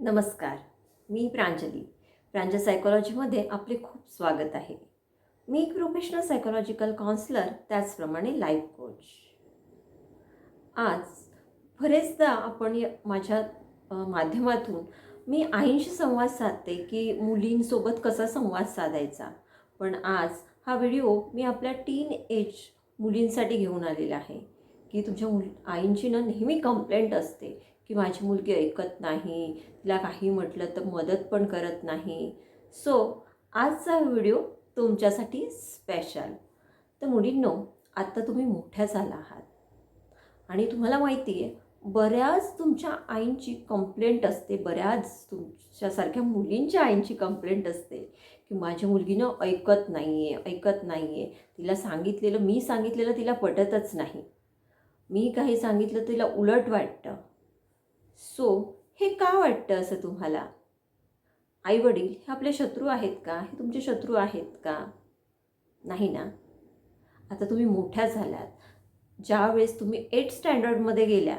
नमस्कार मी प्रांजली. प्रांजल सायकोलॉजीमध्ये आपले खूप स्वागत आहे. मी एक प्रोफेशनल सायकोलॉजिकल काउन्सलर त्याचप्रमाणे लाईफ कोच आज बरेचदा आपण माझ्या माध्यमातून मी आईंशी संवाद साधते की मुलींसोबत कसा संवाद साधायचा. पण आज हा व्हिडिओ मी आपल्या टीन एज मुलींसाठी घेऊन आलेला आहे की तुमच्या मुल आईंची ना नेहमी कंप्लेंट असते की माझी मुलगी ऐकत नाही तिला काही म्हटलं तर मदत पण करत नाही. सो आजचा व्हिडिओ तुमच्यासाठी स्पेशल तर मुलींनो आत्ता तुम्ही मोठ्या झाला आहात. आणि तुम्हाला माहिती आहे बऱ्याच तुमच्या आईंची कंप्लेंट असते बऱ्याच तुमच्यासारख्या मुलींच्या आईंची कंप्लेंट असते की माझ्या मुलगीनं ऐकत नाही आहे ऐकत नाही आहे तिला सांगितलेलं मी सांगितलेलं तिला पटतच नाही. मी काही सांगितलं तिला उलट वाटतं. सो हे का वाटतं असं तुम्हाला? आई वडील हे आपले शत्रू आहेत का? हे तुमचे शत्रू आहेत का? नाही ना? आता तुम्ही मोठ्या झाल्यात ज्यावेळेस तुम्ही एट स्टँडर्डमध्ये गेल्या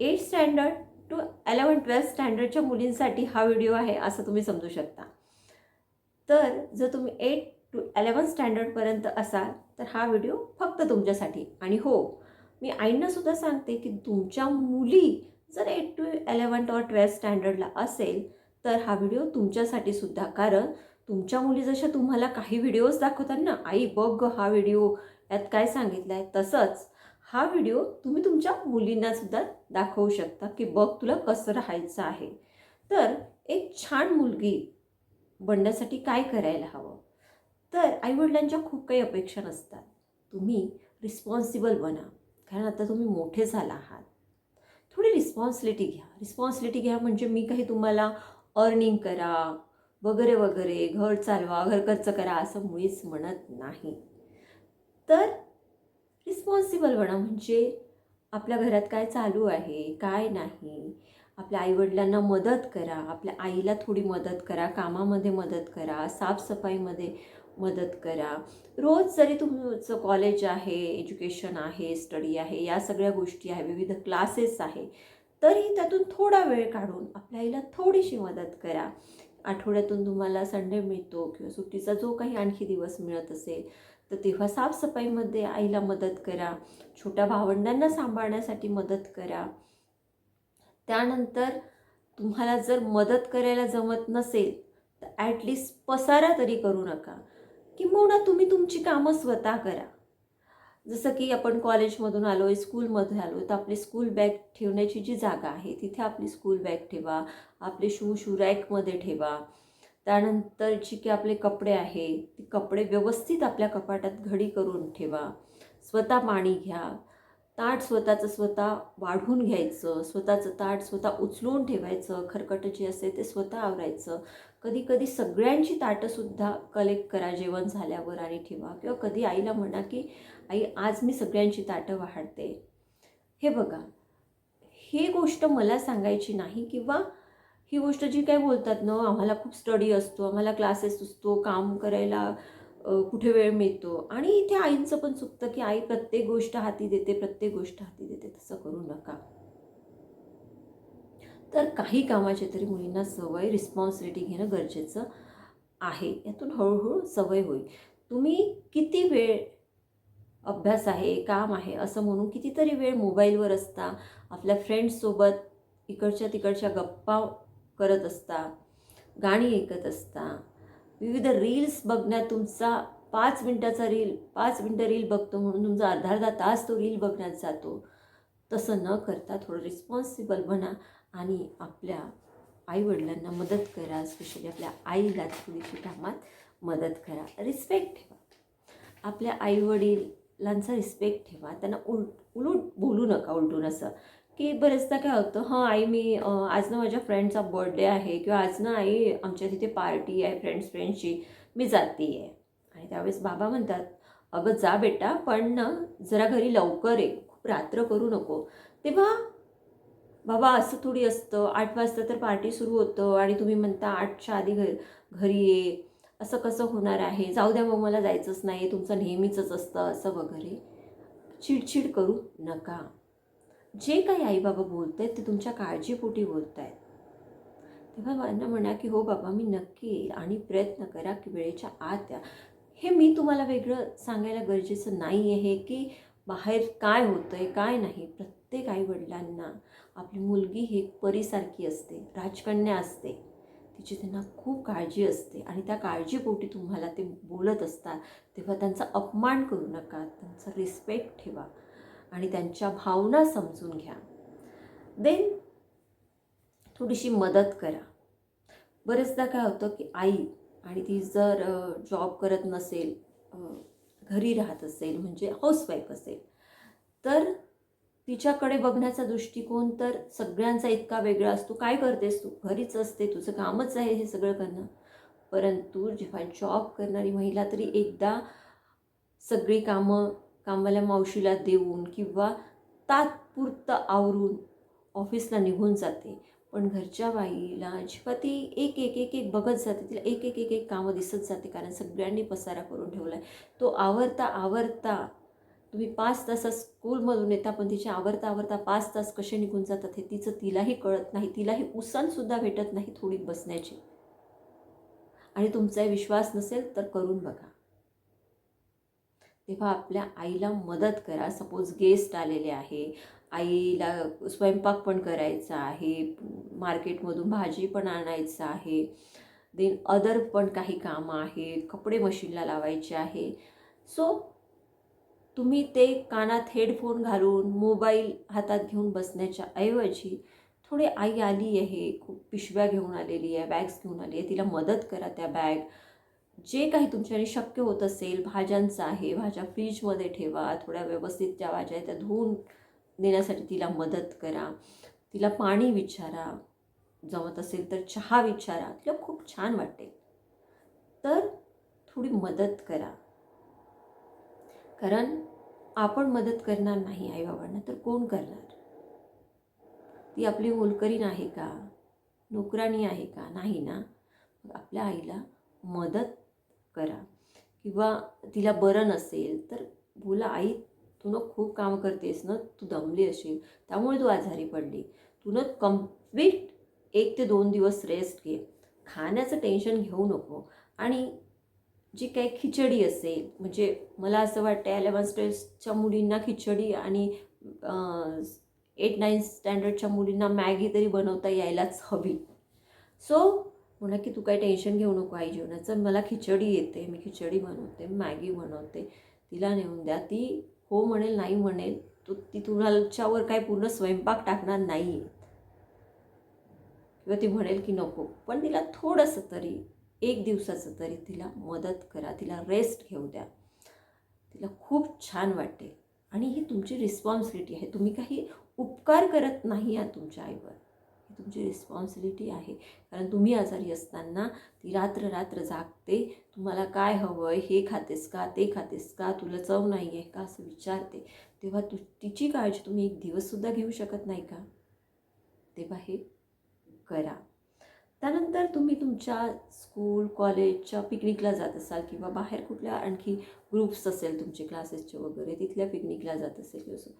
eight standard to eleven twelfth स्टँडर्डच्या मुलींसाठी हा व्हिडिओ आहे असं तुम्ही समजू शकता. तर जर तुम्ही एट टू एलेवन स्टँडर्डपर्यंत असाल तर हा व्हिडिओ फक्त तुमच्यासाठी. आणि हो मी आईंना सुद्धा सांगते की तुमच्या मुली जर eight to eleven or twelfth स्टँडर्डला असेल तर हा व्हिडिओ तुमच्यासाठी सुद्धा कारण तुमच्या मुली जशा तुम्हाला काही व्हिडिओज दाखवतात ना आई बघ ग हा व्हिडिओ यात काय सांगितलं आहे तसंच हा व्हिडिओ तुम्ही तुमच्या मुलींनासुद्धा दाखवू शकता की बघ तुला कसं राहायचं आहे. तर एक छान मुलगी बनण्यासाठी काय करायला हवं? तर आईवडिलांच्या खूप काही अपेक्षा नसतात. तुम्ही रिस्पॉन्सिबल बना कारण आता तुम्ही मोठे झाला आहात. थोडी रिस्पॉन्सिबिलिटी घ्या. रिस्पॉन्सिबिलिटी घ्या म्हणजे मी काही तुम्हाला अर्निंग करा वगैरे वगैरे घर चालवा घर खर्च करा असं मुळीच म्हणत नाही. तर रिस्पॉन्सिबल बना म्हणजे आपल्या घरात काय चालू आहे काय नाही. आपल्या आईवडिलांना मदत करा आपल्या आईला थोडी मदत करा कामामध्ये मदत करा साफसफाईमध्ये मदत करा. रोज जरी तुमचं कॉलेज आहे एज्युकेशन आहे स्टडी आहे या सगळ्या गोष्टी आहे विविध क्लासेस आहे तरी त्यातून थोडा वेळ काढून आपल्या आईला थोडीशी मदत करा. आठवड्यातून तुम्हाला संडे मिळतो किंवा सुट्टीचा जो काही आणखी दिवस मिळत असेल तर तेव्हा साफसफाईमध्ये आईला मदत करा. छोट्या भावंडांना सांभाळण्यासाठी मदत करा. त्यानंतर तुम्हाला जर मदत करायला जमत नसेल तर ॲटलिस्ट पसारा तरी करू नका. किंबहुना तुम्ही तुमची कामं स्वतः करा. जसं की आपण कॉलेजमधून आलो आहे स्कूलमध्ये आलो तर आपली स्कूल बॅग ठेवण्याची जी जागा आहे तिथे आपली स्कूल बॅग ठेवा आपले शू शू रॅकमध्ये ठेवा. त्यानंतर जी की आपले कपडे आहे ती कपडे व्यवस्थित आपल्या कपाटात घडी करून ठेवा. स्वतः पाणी घ्या. ताट स्वतःचं स्वतः वाढून घ्यायचं स्वतःचं ताट स्वतः उचलून ठेवायचं खरकटं जे असते ते स्वतः आवरायचं. कधी कधी सगळ्यांची ताटंसुद्धा कलेक्ट करा जेवण झाल्यावर आणि ठेवा. किंवा कधी आईला म्हणा की आई आज मी सगळ्यांची ताटं वाढते. हे बघा हे गोष्ट मला सांगायची नाही किंवा ही गोष्ट जी काही बोलतात ना आम्हाला खूप स्टडी असतो आम्हाला क्लासेस असतो काम करायला कुठे वेळ मिळतो? आणि इथे आईंचं पण चुकतं की आई प्रत्येक गोष्ट हाती देते प्रत्येक गोष्ट हाती देते तसं करू नका. तर काही कामाची तरी मुलींना सवय रिस्पॉन्सिबिलिटी घेणं गरजेचं आहे. यातून हळूहळू सवय होईल. तुम्ही किती वेळ अभ्यास आहे काम आहे असं म्हणून कितीतरी वेळ मोबाईलवर असता आपल्या फ्रेंड्ससोबत इकडच्या तिकडच्या गप्पा करत असता गाणी ऐकत असता विविध रील्स बघण्यात तुमचा पाच मिनटाचा रील पाच मिनटं रील बघतो म्हणून तुमचा अर्धा अर्धा तास तो रील बघण्यात जातो. तसं न करता थोडं रिस्पॉन्सिबल बना आणि आपल्या आईवडिलांना मदत करा. स्पेशली आपल्या आईला थोडीशी कामात मदत करा. रिस्पेक्ट ठेवा. आपल्या आईवडिलांचा रिस्पेक्ट ठेवा. त्यांना उल उलट बोलू नका उलटून असं. की बरेचदा काय होतं हां आई मी आजनं आज ना माझ्या फ्रेंडचा बर्थडे आहे किंवा आज ना आई आमच्या तिथे पार्टी आहे फ्रेंड्स फ्रेंडची मी जाते आहे आणि त्यावेळेस बाबा म्हणतात अगं जा बेटा पण ना जरा घरी लवकर ये खूप रात्र करू नको. तेव्हा बाबा असं थोडी असतं आठ वाजता तर पार्टी सुरू होतं आणि तुम्ही म्हणता आठच्या आधी घर घरी ये असं कसं होणार आहे? जाऊ द्या मग मला जायचंच नाही तुमचं नेहमीचंच असतं असं वगैरे. चिडचिड करू नका. जे काही आई बाबा बोलत आहेत ते तुमच्या काळजीपोटी बोलत आहेत तेव्हा त्यांना म्हणा की हो बाबा मी नक्की येईल आणि प्रयत्न करा की वेळेच्या आत या. हे मी तुम्हाला वेगळं सांगायला गरजेचं नाही आहे की बाहेर काय होतं आहे काय नाही. प्रत्येक आईवडिलांना आपली मुलगी ही एक परीसारखी असते राजकन्या असते. तिची त्यांना खूप काळजी असते आणि त्या काळजीपोटी तुम्हाला ते बोलत असतात. तेव्हा त्यांचा अपमान करू नका त्यांचा रिस्पेक्ट ठेवा. आणि त्यांच्या भावना समजून घ्या. देन थोडीशी मदत करा. बरेचदा काय होतं की आई आणि ती जर जॉब करत नसेल घरी राहत असेल म्हणजे हाऊसवाईफ असेल तर तिच्याकडे बघण्याचा दृष्टिकोन तर सगळ्यांचा इतका वेगळा असतो. काय करतेस तू? घरीच असते तुझं कामच आहे हे सगळं करणं. परंतु जेव्हा जॉब करणारी महिला तरी एकदा सगळी कामं कामवाल्या मावशीला देऊन किंवा तात्पुरतं आवरून ऑफिसला निघून जाते. पण घरच्या बाईला जेव्हा ती एक एक एक एक बघत जाते. तिला एक एक एक एक कामं दिसत जाते कारण सगळ्यांनी पसारा करून ठेवला आहे तो आवरता आवरता तुम्ही पाच तासात स्कूलमधून येता पण तिच्या आवरता आवरता पाच तास कसे निघून जातात हे तिचं तिलाही कळत नाही. तिलाही उसनसुद्धा भेटत नाही थोडी बसण्याची. आणि तुमचाही विश्वास नसेल तर करून बघा. तेव्हा आपल्या आईला मदत करा. सपोज गेस्ट आलेले आहे. आईला स्वयंपाक पण करायचा आहे. मार्केटमधून भाजी पण आणायचं आहे. देन अदर पण काही कामं आहे कपडे मशीनला लावायचे आहे. सो तुम्ही ते कानात हेडफोन घालून मोबाईल हातात घेऊन बसण्याच्या ऐवजी थोडे आई आली आहे. खूप पिशव्या घेऊन आलेली आहे. बॅग्स घेऊन आली आहे. तिला मदत करा त्या बॅग जे काही तुमच्याने शक्य होत असेल भाज्यांचं आहे भाज्या फ्रीजमध्ये ठेवा थोड्या व्यवस्थित ज्या भाज्या आहेत त्या धुवून देण्यासाठी तिला मदत करा. तिला पाणी विचारा. जमत असेल तर चहा विचारा. तिला खूप छान वाटेल. तर थोडी मदत करा. कारण आपण मदत करणार नाही आईबाबांना तर कोण करणार? ती आपली मोलकरीण आहे का? नोकराणी आहे का? नाही ना. आपल्या आईला मदत करा. किंवा तिला बरं नसेल तर बोला आई तू ना खूप काम करतेस ना तू दमली असेल त्यामुळे तू आजारी पडली. तू ना कंप्लीट एक ते दोन दिवस रेस्ट घे. खाण्याचं टेन्शन घेऊ नको. आणि जी काही खिचडी असेल म्हणजे मला असं वाटतं अलेवन स्टेजच्या मुलींना खिचडी आणि एट नाईन स्टँडर्डच्या मुलींना मॅगी तरी बनवता यायलाच हवी. सो म्हणा की तू काही टेन्शन घेऊ नको आई जेवणाचं मला खिचडी येते मी खिचडी बनवते मॅगी बनवते. तिला नेऊन द्या. ती हो म्हणेल नाही म्हणेल तू ती तुझ्यावर काय पूर्ण स्वयंपाक टाकणार नाही. किंवा ती म्हणेल की नको. पण तिला थोडंसं तरी एक दिवसाचं तरी तिला मदत करा. तिला रेस्ट घेऊ द्या. तिला खूप छान वाटेल. आणि ही तुमची रिस्पॉन्सिबिलिटी आहे. तुम्ही काही उपकार करत नाही आहात तुमच्या आईवर. ही तुमची रिस्पॉन्सिबिलिटी आहे. कारण तुम्ही आजारी असताना ती रात्र रात्र जागते. तुम्हाला काय हवं आहे हे खातेस का ते खातेस का तुला चव नाही आहे का असं विचारते. तेव्हा तु तिची काळजी तुम्ही एक दिवससुद्धा घेऊ शकत नाही का? तेव्हा हे करा. त्यानंतर तुम्ही तुमच्या स्कूल कॉलेजच्या पिकनिकला जात असाल किंवा बाहेर कुठल्या आणखी ग्रुप्स असेल तुमचे क्लासेसचे वगैरे तिथल्या पिकनिकला जात असेल. असं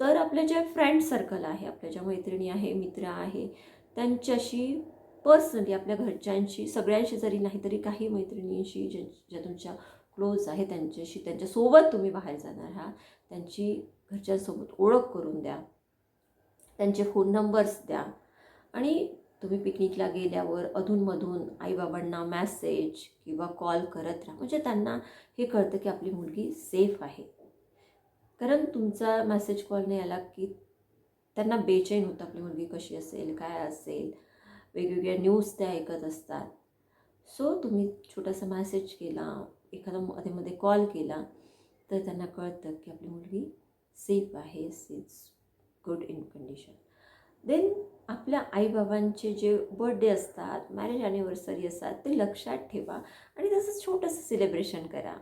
तर आपले जे फ्रेंड सर्कल आहे आपल्या ज्या मैत्रिणी आहे मित्र आहे त्यांच्याशी पर्सनली आपल्या घरच्यांशी सगळ्यांशी जरी नाही तरी काही मैत्रिणींशी ज्या ज्या तुमच्या क्लोज आहे त्यांच्याशी त्यांच्यासोबत तुम्ही बाहेर जाणार आहात त्यांची घरच्यांसोबत ओळख करून द्या त्यांचे फोन नंबर्स द्या. आणि तुम्ही पिकनिकला गेल्यावर अधूनमधून आईबाबांना मॅसेज किंवा कॉल करत राहा. म्हणजे त्यांना हे कळतं की आपली मुलगी सेफ आहे. कारण तुमचा मेसेज कॉल नाही आला की त्यांना बेचैन होतं आपली मुलगी कशी असेल काय असेल वेगवेगळ्या न्यूज त्या ऐकत असतात. सो तुम्ही छोटासा मॅसेज केला एखादा मध्ये मध्ये कॉल केला तर त्यांना कळतं की आपली मुलगी सेफ आहे is good in condition then आपल्या आईबाबांचे जे बर्थडे असतात मॅरेज ॲनिव्हर्सरी असतात ते लक्षात ठेवा आणि तसं छोटंसं सेलिब्रेशन करा.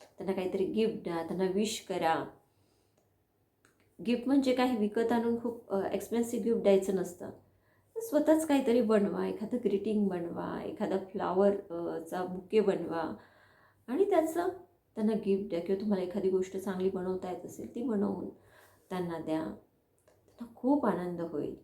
त्यांना काहीतरी गिफ्ट द्या त्यांना विश करा. गिफ्ट म्हणजे काही विकत आणून खूप एक्सपेन्सिव्ह गिफ्ट द्यायचं नसतं. स्वतःच काहीतरी बनवा एखादं ग्रीटिंग बनवा एखादा फ्लॉवरचा बुके बनवा. आणि त्याचं त्यांना गिफ्ट द्या किंवा तुम्हाला एखादी गोष्ट चांगली बनवता येत असेल ती बनवून त्यांना द्या. त्यांना खूप आनंद होईल.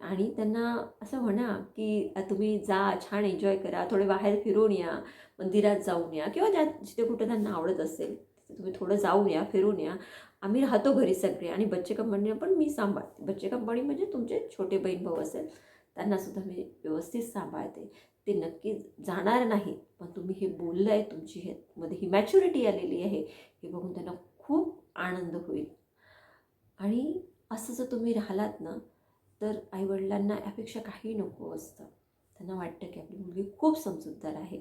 आणि त्यांना असं म्हणा की तुम्ही जा छान एन्जॉय करा थोडे बाहेर फिरून या मंदिरात जाऊन या किंवा ज्या जिथे कुठं त्यांना आवडत असेल. तुम्ही थोडं जाऊन या फिरून या. आम्ही राहतो घरी सगळे आणि बच्चे कंपनीला पण मी सांभाळते. बच्चे कंपनी म्हणजे तुमचे छोटे बहीण भाऊ असेल त्यांनासुद्धा मी व्यवस्थित सांभाळते. ते नक्की जाणार नाही पण तुम्ही हे बोललं आहे तुमची हे मध्ये ही मॅच्युरिटी आलेली आहे हे बघून त्यांना खूप आनंद होईल. आणि असं जर तुम्ही राहिलात ना तर आईवडिलांना यापेक्षा काही नको असतं. त्यांना वाटतं की आपली मुलगी खूप समजूतदार आहे.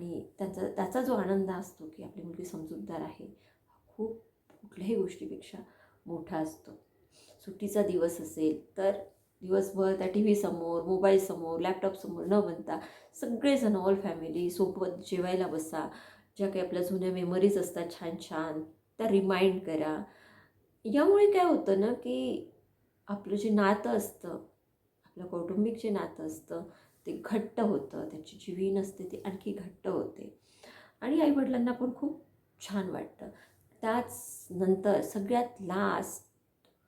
आणि त्याचा त्याचा जो आनंद असतो की आपली मुलगी समजूतदार आहे खूप कुठल्याही गोष्टीपेक्षा मोठा असतो. सुट्टीचा दिवस असेल तर दिवसभर त्या टी व्हीसमोर मोबाईलसमोर लॅपटॉपसमोर न बनता सगळेजण ऑल फॅमिली सोबत जेवायला बसा. ज्या काही आपल्या जुन्या मेमरीज असतात छान छान त्या रिमाइंड करा. यामुळे काय होतं ना की आपलं जे नातं असतं आपलं कौटुंबिक जे नातं असतं ते घट्ट होतं त्याची जी वीण असते ती आणखी घट्ट होते. आणि आईवडिलांना पण खूप छान वाटतं. त्याच नंतर सगळ्यात लास्ट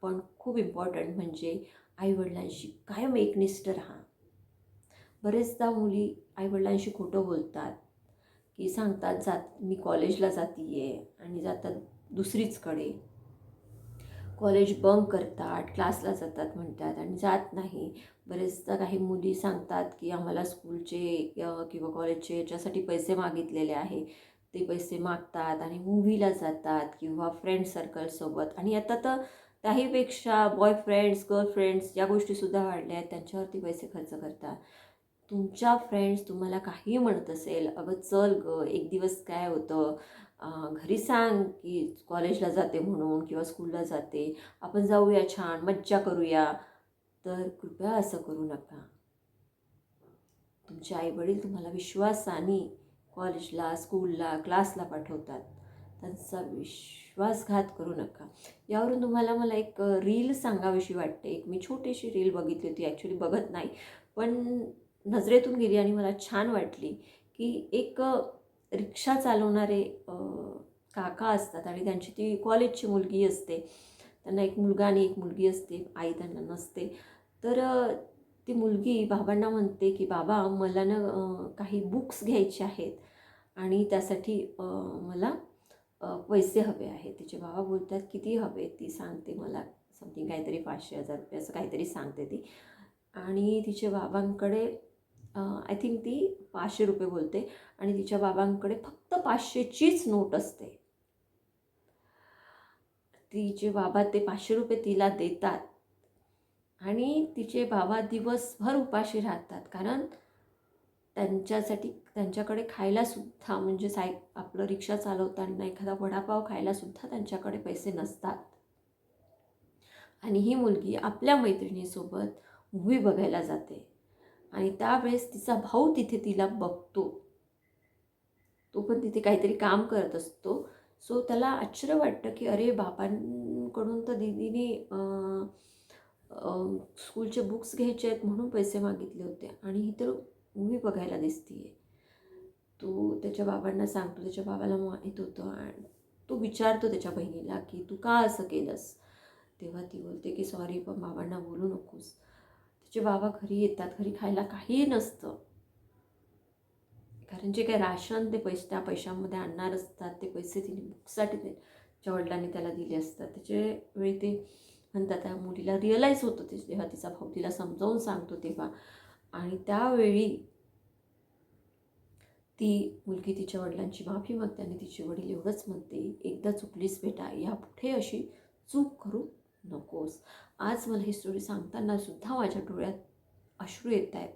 पण खूप इम्पॉर्टंट म्हणजे आईवडिलांशी कायम एकनिष्ठ राहा. बरेचदा मुली आईवडिलांशी खोटं बोलतात की सांगतात जात मी कॉलेजला जाती आहे आणि जातात दुसरीचकडे. कॉलेज बंक करतात क्लासला जातात म्हणतात आणि जात नाही. बरेचदा काही मुली सांगतात की आम्हाला स्कूलचे किंवा कॉलेजचे याच्यासाठी पैसे मागितलेले आहे. ते पैसे मागतात आणि मूव्हीला जातात किंवा फ्रेंड सर्कलसोबत आणि आता तर त्याहीपेक्षा बॉयफ्रेंड्स गर्लफ्रेंड्स या गोष्टीसुद्धा वाढल्या आहेत. त्यांच्यावरती पैसे खर्च करतात. तुमच्या फ्रेंड्स तुम्हाला काही म्हणत असेल अगं चल ग एक दिवस काय होतं? घरी सांग की कॉलेजला जाते म्हणून किंवा स्कूलला जाते. आपण जाऊया छान मज्जा करूया. तर कृपया असं करू नका. तुमचे आईवडील तुम्हाला विश्वासाने कॉलेजला स्कूलला क्लासला पाठवतात. त्यांचा विश्वासघात करू नका. यावरून तुम्हाला मला एक रील सांगावीशी वाटते. एक मी छोटीशी रील बघितली होती. ॲक्च्युली बघत नाही. पण नजरेतून गेली आणि मला छान वाटली की एक रिक्षा चालवणारे काका असतात आणि त्यांची ती कॉलेजची मुलगी असते. त्यांना एक मुलगा आणि एक मुलगी असते. आई त्यांना नसते. तर ती मुलगी बाबांना म्हणते की बाबा मला ना काही बुक्स घ्यायचे आहेत आणि त्यासाठी मला पैसे हवे आहेत. तिचे बाबा बोलतात किती हवे? ती सांगते मला समथिंग काहीतरी पाचशे हजार रुपये असं काहीतरी सांगते ती. आणि तिच्या बाबांकडे आय थिंक ती पाचशे रुपये बोलते आणि तिच्या बाबांकडे फक्त पाचशेचीच नोट असते. तिचे बाबा ते पाचशे रुपये तिला देतात आणि तिचे बाबा दिवसभर उपाशी राहतात कारण त्यांच्यासाठी त्यांच्याकडे खायलासुद्धा म्हणजे साय आपलं रिक्षा चालवताना एखादा वडापाव खायलासुद्धा त्यांच्याकडे पैसे नसतात. आणि ही मुलगी आपल्या मैत्रिणीसोबत मूव्ही बघायला जाते. आणि त्यावेळेस तिचा भाऊ तिथे तिला बघतो. तो पण तिथे काहीतरी काम करत असतो. सो त्याला आश्चर्य वाटतं की अरे बाबांकडून तर दिदीने स्कूलचे बुक्स घ्यायचे आहेत म्हणून पैसे मागितले होते. आणि ही तर मूवी बघायला दिसते आहे तो त्याच्या बाबांना सांगतो त्याच्या बाबाला माहीत होतं आणि तो विचारतो त्याच्या बहिणीला की तू का असं केलंस? तेव्हा ती बोलते की सॉरी पण बाबांना बोलू नकोस. जे बाबा घरी येतात घरी खायला काहीही नसतं. कारण जे काही राशन ते पैसे त्या पैशांमध्ये आणणार असतात ते पैसे तिने बुकसाठी त्याच्या वडिलांनी त्याला दिले असतात. त्याच्या वेळी ते म्हणतात त्या मुलीला रिअलाईज होतं ते जेव्हा तिचा भाऊ तिला समजावून सांगतो तेव्हा. आणि त्यावेळी ती मुलगी तिच्या वडिलांची माफी मागते आणि तिचे वडील एवढंच म्हणते एकदा चुकलीस बेटा यापुढे अशी चूक करू नकोस. आज मला ही स्टोरी सांगताना सुद्धा माझ्या डोळ्यात अश्रू येत आहेत.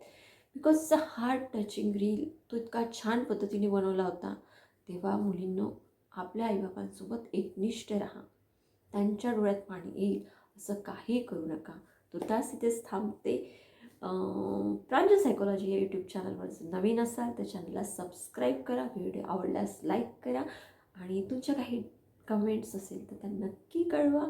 Because the heart touching reel तो इतका छान पद्धतीने बनवला होता. तेव्हा मुलींनो आपल्या आईबाबांसोबत एकनिष्ठ राहा. त्यांच्या डोळ्यात पाणी येईल असं काही करू नका. तुर्तास तिथेच थांबते. प्रांजल सायकोलॉजी या यूट्यूब चॅनलवर नवीन असाल तर चॅनलला सबस्क्राईब करा. व्हिडिओ आवडल्यास लाईक करा. आणि तुमच्या काही कमेंट्स असेल तर त्या नक्की कळवा.